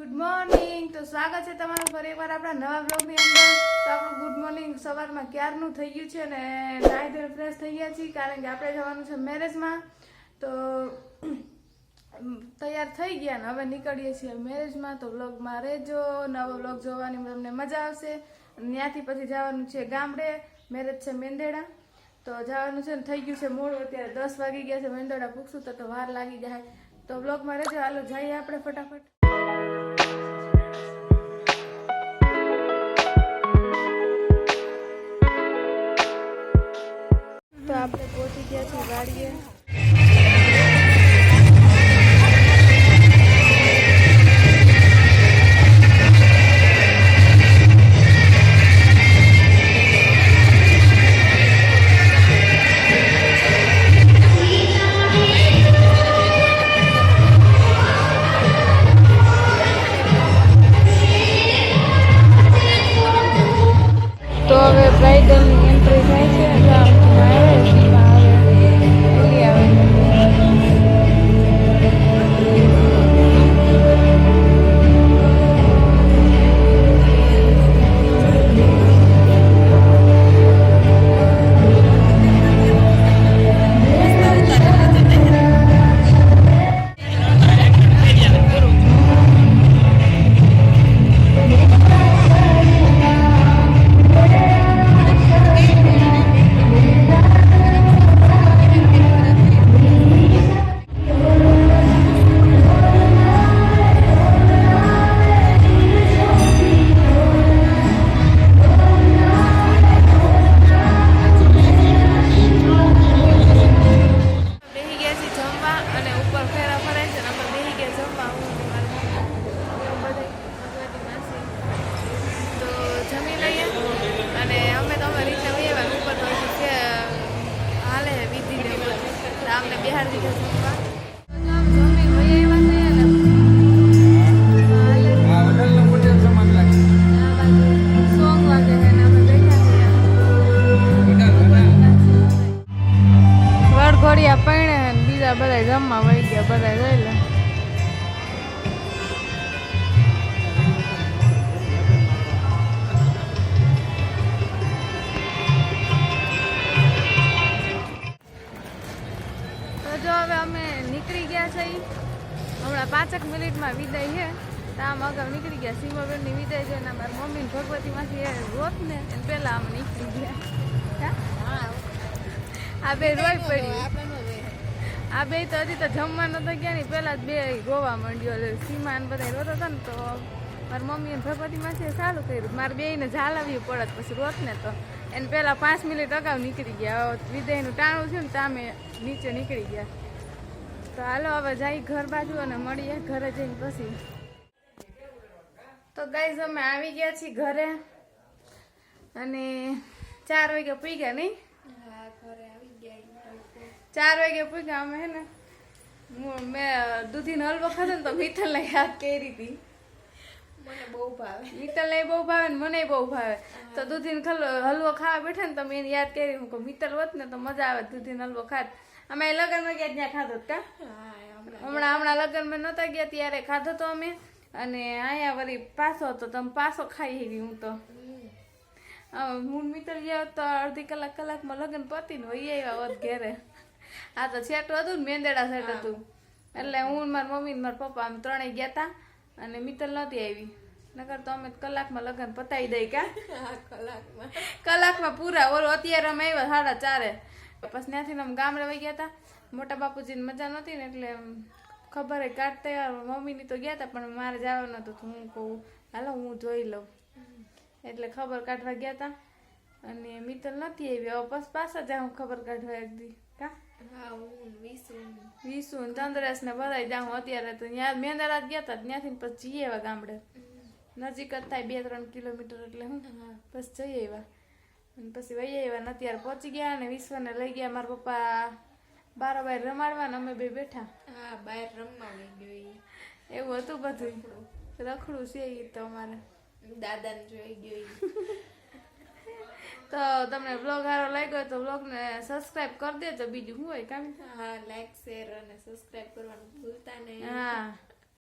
Good morning તો સ્વાગત છે તમારું ફરી એકવાર આપણા નવા બ્લોગની અંદર. તો આપણું ગુડ મોર્નિંગ સવારમાં ક્યારનું થઈ ગયું છે ને નાહી ધોઈને ફ્રેશ થઈ ગયા છીએ, કારણ કે આપણે જવાનું છે મેરેજમાં તો તૈયાર થઈ ગયા ને હવે નીકળીએ છીએ મેરેજમાં તો બ્લોગમાં રહેજો. નવો બ્લોગ જોવાની તમને મજા આવશે. ત્યાંથી પછી જવાનું છે ગામડે. મેરેજ છે મેંદેડા. તો જવાનું છે ને થઈ ગયું છે મોડું. અત્યારે દસ વાગી ગયા છે મેંદોડા પૂછશું તો વાર લાગી જાય. તો બ્લોગમાં રહેજો. હાલો, જઈએ આપણે ફટાફટ. આપણે પહોંચી ગયા છીએ ગાડીએ. અમને બિહાર ગયા છે હમણાં પાંચેક મિનિટમાં વિદાય છે. તો આમ અગાઉ નીકળી ગયા. સીમાબેનની વિદાય છે અને મારી મમ્મી ભગવતીમાંથી રોત ને એને પહેલાં આમ નીકળી ગયા. આ બે રોઈ પડી. આ બે તો હજી તો જમવા નતા ગયા ને, પહેલાં જ બે ગોવા માંડ્યો સીમા ને બધા રોતા હતા ને તો મારી મમ્મી અને ભગવતીમાંથી સારું કર્યું. મારે બેયને ને ઝાલાવવી પડત પછી રોત ને તો. એને પહેલાં પાંચ મિનિટ અગાઉ નીકળી ગયા. વિદાયનું ટાણું છે ને તામે નીચે નીકળી ગયા. તો હાલો હવે જઈ ઘર બાજુ અને મળીએ ઘરે જઈને પછી. તો ગાઈઝ અમે આવી ગયા છીએ ઘરે. અને ચાર વાગે પી ગયા નહીં? ચાર વાગે પૂછ્યા અમે હે ને? હું મેં દૂધીનો હલવો ખાધો ને તો મિત્તલને યાદ કરી હતી. મને બહુ ભાવે. બહુ ભાવે ને મને બહુ ભાવે. તો દૂધીનો હલવો ખાવા બેઠે ને તો મેં યાદ કરી હું મિત્તલ હોત ને તો મજા આવે દૂધીનો હલવો ખાત. અમે લગ્નમાં ગયા ત્યાં ખાધો કા? હમણાં હમણાં લગ્નમાં નહોતા ગયા ત્યારે ખાધો તો અમે. અને અહીંયા વળી પાછો હતો તમે પાછો ખાઈ એવી હું તો. હું મિત્ર ગયા હોત તો અડધી કલાક કલાકમાં લગ્ન પતીને વહી આવ્યા હોત ઘેરે. આ તો છેટું હતું ને મેંદેડા સેટ હતું. એટલે હું મારા મમ્મી ને મારા પપ્પા આમ ત્રણેય ગયા તા અને મિત્ર નહોતી આવી નકર તો અમે કલાકમાં લગ્ન પતાવી દઈ કા? કલાકમાં. કલાકમાં પૂરા ઓલો અત્યારે અમે આવ્યા સાડા ચારે. પછી ત્યાંથી અમે ગામડે વહી ગયા હતા મોટા બાપુજીને મજા નહોતી ને એટલે ખબર કાઢતા મમ્મીની તો ગયા હતા પણ મારે જવાનું હતું તો હું કહું હાલો હું જોઈ લઉં. એટલે ખબર કાઢવા ગયા હતા અને મિત્તલ નથી આવી. હવે બસ પાછા જાઉં ખબર કાઢવા એક દી. કા? વિસુ વિસુ ને બધા જાઉં અત્યારે તો ત્યાં મેંદારા ગયા હતા ત્યાંથી પછી જઈએ આવ્યા ગામડે. નજીક જ થાય બે ત્રણ કિલોમીટર એટલે હું. બસ જઈ આવ્યા. પછી વૈયા આવ્યા ને અત્યારે પહોંચી ગયા અને વિશ્વને લઈ ગયા મારા પપ્પા બારોબાર રમાડવા ને અમે બે બેઠા હા બહાર રમવા લઈ ગયો. એવું હતું બધું રખડું છે એ તો અમારે દાદાને જોઈ ગયો. તો તમને બ્લોગ સારો લાગ્યો તો બ્લોગને સબસ્ક્રાઇબ કરી દેજો બીજું શું હોય કામ હા લાઈક શેર અને સબસ્ક્રાઇબ કરવાનું ભૂલતા નહીં